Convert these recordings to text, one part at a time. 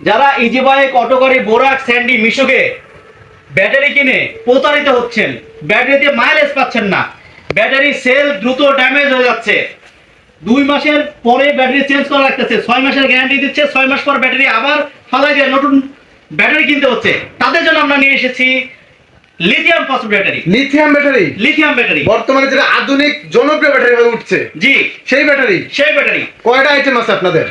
যারা easy bike auto গাড়ি বোরাক স্যান্ডি মিশুকে ব্যাটারি কিনে প্রতারিত হচ্ছেন ব্যাটারিতে মাইলেজ পাচ্ছেন না। ব্যাটারি সেল দ্রুত ড্যামেজ হয়ে যাচ্ছে। দুই মাসের পরে ব্যাটারি চেঞ্জ করা লাগতেছে। ছয় মাসের গ্যারান্টি দিচ্ছে ছয় মাস পর ব্যাটারি আবার ফালাই দিয়ে। নতুন ব্যাটারি কিনতে হচ্ছে। তাদের জন্য আমরা নিয়ে এসেছি lithium phosphate battery lithium battery lithium battery বর্তমানে যেটা আধুনিক জনপ্রিয় ব্যাটারি হয়ে উঠছে। জি। সেই ব্যাটারি সেই ব্যাটারি কয়টা আইটেম আছে আপনাদের?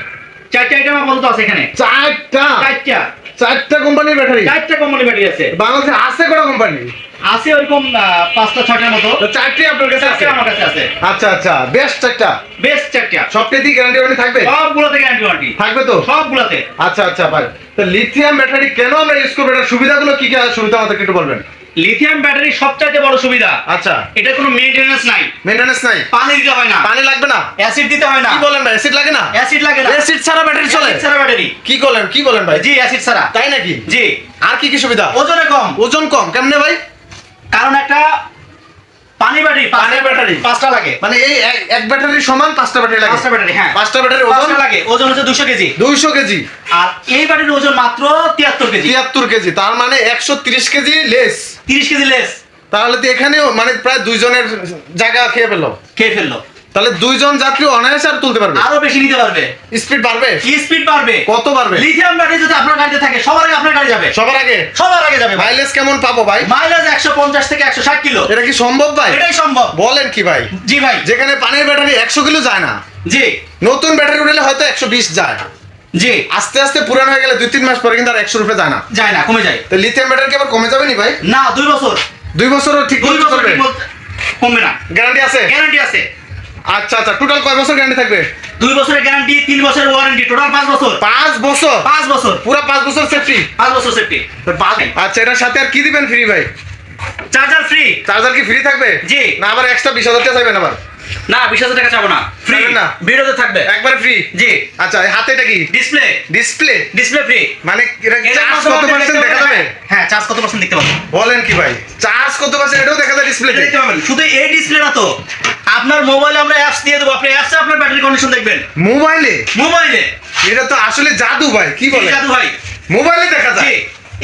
চারটা আইটেম আপাতত আছে এখানে। চারটা? চারটা। চারটা কোম্পানির ব্যাটারি চারটা কোম্পানি ব্যাটারি আছে। বাংলাদেশে আছে কটা কোম্পানি আছে ওইরকম পাঁচটা ছটার মতো। তো চারটি আপনার কাছে আছে? আমার কাছে আছে। আচ্ছা আচ্ছা। বেস্ট চারটা? বেস্ট চারটা। সবটাই গ্যারান্টি ওয়ারেন্টি থাকবে? সবগুলোতে গ্যারান্টি ওয়ারেন্টি থাকবে তো? সবগুলোতে। আচ্ছা আচ্ছা ভাই। তো লিথিয়াম ব্যাটারি কেন আমরা ইউজ করব? এটার সুবিধাগুলো কি কি সুবিধা আমাদেরকে একটু বলবেন। লিথিয়াম ব্যাটারি সবচাইতে বড় সুবিধা। আচ্ছা। এটা কোনো মেইনটেনেন্স নাই। মেনটেন্যান্স নাই? পানি দিতে হয় না। পানি লাগবে না? অ্যাসিড দিতে হয় না। কি বলেন ভাই? অ্যাসিড লাগে না? অ্যাসিড লাগে না। অ্যাসিড ছাড়া ব্যাটারি চলে। অ্যাসিড ছাড়া ব্যাটারি কি বলেন? কি বলেন ভাই? জি অ্যাসিড ছাড়া। তাই নাকি? জি। আর কি কি সুবিধা? ওজনে কম। ওজন কম। কেমনে ভাই? কারণ একটা পানি ব্যাটারি। পাঁচটা লাগে। মানে এই এক- সমান পাঁচটা ব্যাটারি লাগে। পাঁচটা ব্যাটারি হ্যাঁ। পাঁচটা ব্যাটারি ওজন লাগে। ওজন হচ্ছে দুশো কেজি। দুইশো কেজি। আর এই ব্যাটারির ওজন মাত্র তিয়াত্তর কেজি। তিয়াত্তর কেজি তার মানে একশো তিরিশ কেজি লেস তিরিশ কেজি লেস তাহলে তো এখানেও মানে প্রায় দুইজনের জায়গা খেয়ে ফেলল। খেয়ে ফেলল। তাহলে দুইজন যাত্রী অনায়াসে আর তুলতে পারবে? আরও বেশি নিতে পারবে। স্পিড বাড়বে? কি স্পিড বাড়বে? কত বাড়বে? লিথিয়াম ব্যাটারি যদি আপনার গাড়িতে থাকে সবার আগে আপনার গাড়ি যাবে। সবার আগে? সবার আগে যাবে মাইলেজ কেমন পাবো ভাই? মাইলেজ একশো পঞ্চাশ থেকে একশো ষাট কিলো। এটা কি সম্ভব ভাই? এটাই সম্ভব। বলেন কি ভাই? জি ভাই। যেখানে পানির ব্যাটারি একশো কিলো যায় না। জি। নতুন ব্যাটারি উঠলে হয়তো একশো বিশ যায়। জি। আস্তে আস্তে পুরানো হয়ে গেলে দুই তিন মাস পরে কিন্তু আর একশো রুপে যায় না। যায় না কমে যায়। তো লিথিয়াম ব্যাটারি কি আবার কমে যাবে নি ভাই? না দুই বছর। দুই বছরও ঠিক দুই বছর কমবে না। গ্যারান্টি আছে? গ্যারান্টি আছে। আচ্ছা আচ্ছা টোটাল কয় বছর গ্যারান্টি থাকবে? দুই বছরের গ্যারান্টি তিন বছরের ওয়ারেন্টি টোটাল পাঁচ বছর। পাঁচ বছর? পাঁচ বছর। পুরো পাঁচ বছর সেফটি পাঁচ বছর সেফটি আচ্ছা এটার সাথে আর কি দিবেন ফ্রি ভাই? চার্জার ফ্রি চার্জার কি ফ্রি থাকবে? জি। না আবার এক্সট্রা বিশ হাজার টাকা চাইবেন আবার? না বিশ হাজার টাকা চাবো না। ফ্রি না? ভিডিওতে থাকবে। একবার ফ্রি জি। আচ্ছা হাতে এটা কি? ডিসপ্লে ডিসপ্লে ডিসপ্লে ফ্রি মানে চার্জ কত পার্সেন্ট দেখা যাবে? হ্যাঁ চার্জ কত পার্সেন্ট দেখতে পাবেন? বলেন কি ভাই? চার্জ কত পার্সেন্ট এটাও দেখা যায় এটা ডিসপ্লেতে দেখতে পাবেন। শুধু এই ডিসপ্লে না তো। আপনার মোবাইলে আমরা অ্যাপস দিয়ে দেবো। আপনি অ্যাপসে আপনার ব্যাটারি কন্ডিশন দেখবেন। মোবাইলে মোবাইলে এটা তো আসলে জাদু ভাই কি বলে জাদু ভাই। মোবাইলে দেখা যায়।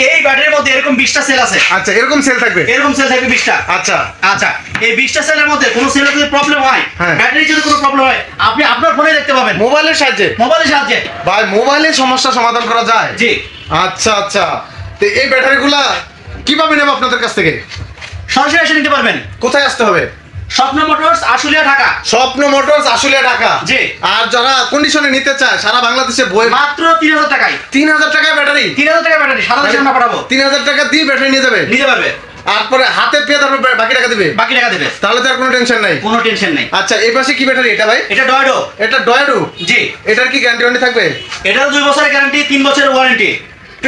এই ব্যাটারির মধ্যে এরকম বিশটা সেল আছে। আচ্ছা এরকম সেল থাকবে? এরকম সেল থাকবে বিশটা। আচ্ছা। আচ্ছা এই বিশটা সেলের মধ্যে কোনো সেলের যদি প্রবলেম হয় হ্যাঁ। ব্যাটারি যদি কোনো প্রবলেম হয় আপনি আপনার ফোনে দেখতে পাবেন। মোবাইলের সাহায্যে? মোবাইলের সাহায্যে। ভাই মোবাইলে সমস্যা সমাধান করা যায়? জি। আচ্ছা আচ্ছা। তো এই ব্যাটারিগুলা কীভাবে নেব আপনাদের কাছ থেকে? সরাসরি এসে নিতে পারবেন। কোথায় আসতে হবে? স্বপ্ন মোটরস আশুলিয়া ঢাকা। স্বপ্ন মোটরস আশুলিয়া ঢাকা। জি। আর যারা কন্ডিশনে নিতে চায় সারা বাংলাদেশে বই মাত্র তিন হাজার টাকায়। তিন হাজার টাকায় ব্যাটারি। তিন হাজার টাকা ব্যাটারি সারা দেশে আমরা পাঠাবো। তিন হাজার টাকা দিয়ে ব্যাটারি নিয়ে যাবে। নিতে পারবে। তারপরে হাতে পেয়ে তারপর বাকি টাকা দিবে। বাকি টাকা দেবে। তাহলে তো আর কোনো টেনশন নাই। কোনো টেনশন নেই। আচ্ছা এই পাশে কি ব্যাটারি? এটা ভাই? এটা ডয়ডো এটা ডয়াডু জি। এটার কি গ্যারান্টি ওয়ারেন্টি থাকবে? এটাও দুই বছরের গ্যারান্টি তিন বছরের ওয়ারেন্টি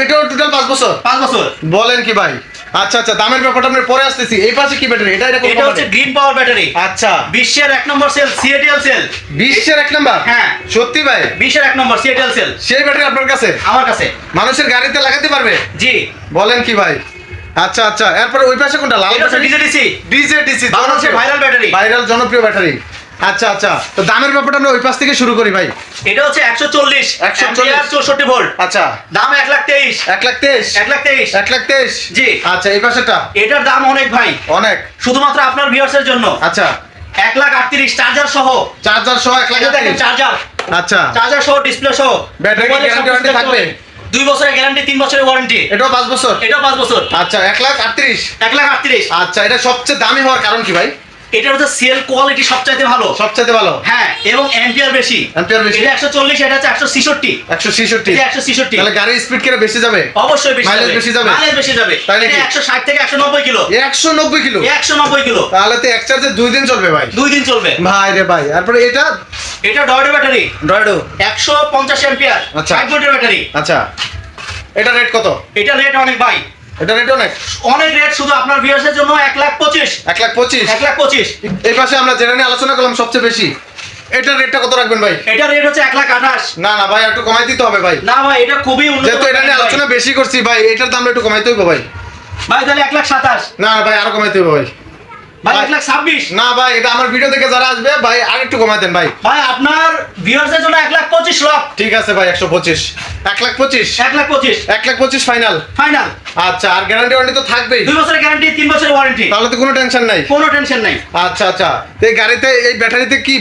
এটাও টোটাল পাঁচ বছর। পাঁচ বছর। বলেন কি ভাই? আচ্ছা আচ্ছা দামের ব্যাপারটা আমরা পরে আসতেছি। এই পাশে কি ব্যাটারি এটা এটা এটা হচ্ছে গ্রিন পাওয়ার ব্যাটারি আচ্ছা। বিশ্বের এক নম্বর সেল সিএটিএল সেল বিশ্বের এক নাম্বার? হ্যাঁ। সত্যি ভাই? বিশ্বের এক নম্বর সিএটিএল সেল সেই ব্যাটারি আপনার কাছে? আমার কাছে। মানুষের গাড়িতে লাগাতে পারবে? জি। বলেন কি ভাই? আচ্ছা আচ্ছা এরপরে ওই পাশে কোনটা? লাল হচ্ছে DJDC DJ DC viral battery viral জনপ্রিয়। ব্যাটারি আচ্ছা আচ্ছা। তো দামের ব্যাপারটা আমরা ওই পাশ থেকে শুরু করি ভাই। এটা হচ্ছে একশো চল্লিশ। 140 চৌষট্টি ভোল্ট। আচ্ছা। দাম এক লাখ তেইশ। এক লাখ তেইশ। এক লাখ তেইশ। এক লাখ তেইশ। জি। আচ্ছা এই পাশেটা এটার দাম অনেক ভাই। অনেক। শুধুমাত্র আপনার ভিউয়ার্সের জন্য। আচ্ছা। এক লাখ আটত্রিশ চার্জার সহ। চার্জার সহ এক লাখ দেখেন চার্জার আচ্ছা। চার্জার সহ ডিসপ্লে সহ। ব্যাটারি গ্যারান্টি থাকবে। দুই বছরের গ্যারান্টি তিন বছরের ওয়ারেন্টি এটাও পাঁচ বছর? এটাও পাঁচ বছর। আচ্ছা এক লাখ আটত্রিশ। এক লাখ আটত্রিশ। আচ্ছা এটা সবচেয়ে দামি হওয়ার কারণ কি ভাই? এটা হচ্ছে সেল কোয়ালিটি সবচাইতে ভালো। সবচেয়ে ভালো। হ্যাঁ এবং এম্পিয়ার বেশি। Ampere বেশি। এটা একশো চল্লিশ এটা হচ্ছে একশো ছিষট্টি। একশো ছেষট্টি। এটা একশো ছিষট্টি। তাহলে গাড়ির স্পিড কেটে বেশি যাবে? অবশ্যই বেশি যাবে। বেশি যাবে? মাইলেজ বেশি যাবে। একশো ষাট থেকে একশো নব্বই কিলো। একশো নব্বই কিলো? একশো নব্বই কিলো। তাহলে তো এক চার্জে দুই দিন চলবে ভাই। দুই দিন চলবে। ভাই রে ভাই তারপরে এটা? এটা ডয়ডো ব্যাটারি। ডয়েডো একশো পঞ্চাশ এম্পিয়ার আচ্ছা। ফাইভ ভোল্টের ব্যাটারি। আচ্ছা। এটা রেট কত? এটা রেট অনেক ভাই। এটা রেট অনেক? অনেক রেট শুধু আপনার ভিউয়ার্সের জন্য এক লাখ পঁচিশ। এক লাখ পঁচিশ? এক লাখ পঁচিশ। এই পাশে আমরা যেটা নিয়ে আলোচনা করলাম সবচেয়ে বেশি এটার রেটটা কত রাখবেন ভাই? এটার রেট হচ্ছে এক লাখ আঠাশ। না না ভাই একটু কমাই দিতে হবে ভাই। না ভাই এটা খুবই উন্নত যেহেতু এটা নিয়ে আলোচনা বেশি করছি ভাই এটার দাম একটু কমাইতে হবে ভাই। ভাই তাহলে এক লাখ সাতাশ। না না ভাই আরও কমাইতে হবে ভাই। ভাই এক লাখ ছাব্বিশ। না ভাই এটা আমার ভিডিও দেখে যারা আসবে ভাই আর একটু কমাই দেন ভাই। ভাই আপনার ভিউয়ার্সের জন্য এক লাখ পঁচিশ লাখ ঠিক আছে ভাই একশো পঁচিশ। এক লাখ পঁচিশ? এক লাখ পঁচিশ। এক লাখ পঁচিশ ফাইনাল ফাইনাল আচ্ছা আর গ্যারান্টি ওয়ারেন্টি তো থাকবেই। দুই বছরের গ্যারান্টি তিন বছরের ওয়ারেন্টি তাহলে তো কোনো টেনশন নাই। কোনো টেনশন নাই। আচ্ছা আচ্ছা। এই গাড়িতে এই ব্যাটারিতে কি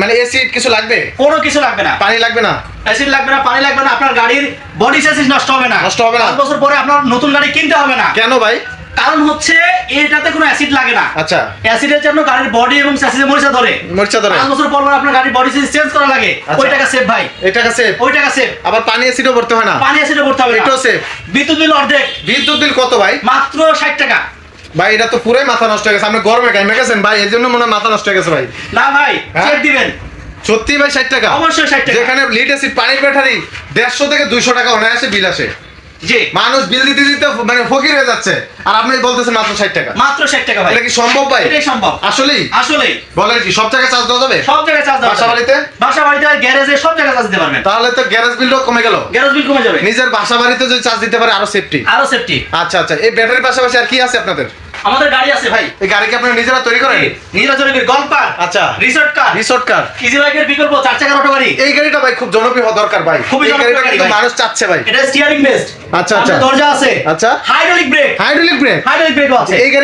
মানে এসি কিছু লাগবে? কোনো কিছু লাগবে না। পানি লাগবে না? অ্যাসিড লাগবে না পানি লাগবে না আপনার গাড়ির বডি চেসিস নষ্ট হবে না। নষ্ট হবে না? পাঁচ বছর পরে আপনার নতুন গাড়ি কিনতে হবে না। কেন ভাই? কারণ হচ্ছে এটাতে কোনো অ্যাসিড লাগে না। আচ্ছা। অ্যাসিডের জন্য গাড়ির বডি এবং চেসিসে মরিচা ধরে। মরিচা ধরে। পাঁচ বছর পর আপনার গাড়ির বডি চেসিস চেঞ্জ করা লাগে। আচ্ছা। ওই টাকা সেভ ভাই। এটা কাছে ওই টাকা সেভ আবার পানি এসিডও ভরতে হয় না। পানি অ্যাসিডে করতে হবে এটাও সেভ বিদ্যুৎ বিল অর্ধেক। বিদ্যুৎ বিল কত ভাই? মাত্র ষাট টাকা। ভাই এটা তো পুরাই মাথা নষ্ট হয়ে গেছে। আপনি গরমে গাইমে গেছেন? ভাই এর জন্য মনে হয় মাথা নষ্ট হয়ে গেছে ভাই। না ভাই হ্যাঁ? চেক দিবেন। সত্যি ভাই ষাট টাকা? অবশ্যই ষাট টাকা। যেখানে লিড এসিড পানির ব্যাটারি দেড়শো থেকে দুইশো টাকা অনায়াসে বিল আসে। জি। মানুষ বিল দিতে দিতে মানে ফকির হয়ে যাচ্ছে। আর আপনি বলতেছেন মাত্র ষাট টাকা। মাত্র ষাট টাকা ভাই। এটা কি সম্ভব ভাই? এটাই সম্ভব। আসলেই? আসলেই। বলেন কি সব জায়গায় চার্জ দেওয়া যাবে? সব জায়গায় চার্জ দেওয়া বাসা বাড়িতে? বাসা বাড়িতে গ্যারেজে সব জায়গায় চার্জ দিতে পারবেন। তাহলে তো গ্যারেজ বিলও কমে গেল। গ্যারেজ বিল কমে যাবে। নিজের বাসা বাড়িতে যদি চার্জ দিতে পারে আরও সেফটি আরও সেফটি আচ্ছা আচ্ছা। এই ব্যাটারির পাশাপাশি আর কি আছে আপনাদের? আমাদের গাড়ি আছে ভাই। এই গাড়ি কি আপনারা নিজেরা তৈরি করেন? নিজেরা চলে গল্প আচ্ছা। Resort car resort car easy বাইকের বিকল্প চার চাকার অটো গাড়ি। এই গাড়িটা ভাই খুব জনপ্রিয় হওয়া দরকার ভাই। খুবই জনপ্রিয় গাড়ি মানুষ চাচ্ছে ভাই। এটা স্টিয়ারিং বেসড আচ্ছা, আচ্ছা। দরজা আছে। আচ্ছা। Hydraulic brake hydraulic brake hydraulic brake আছে। এই গাড়ি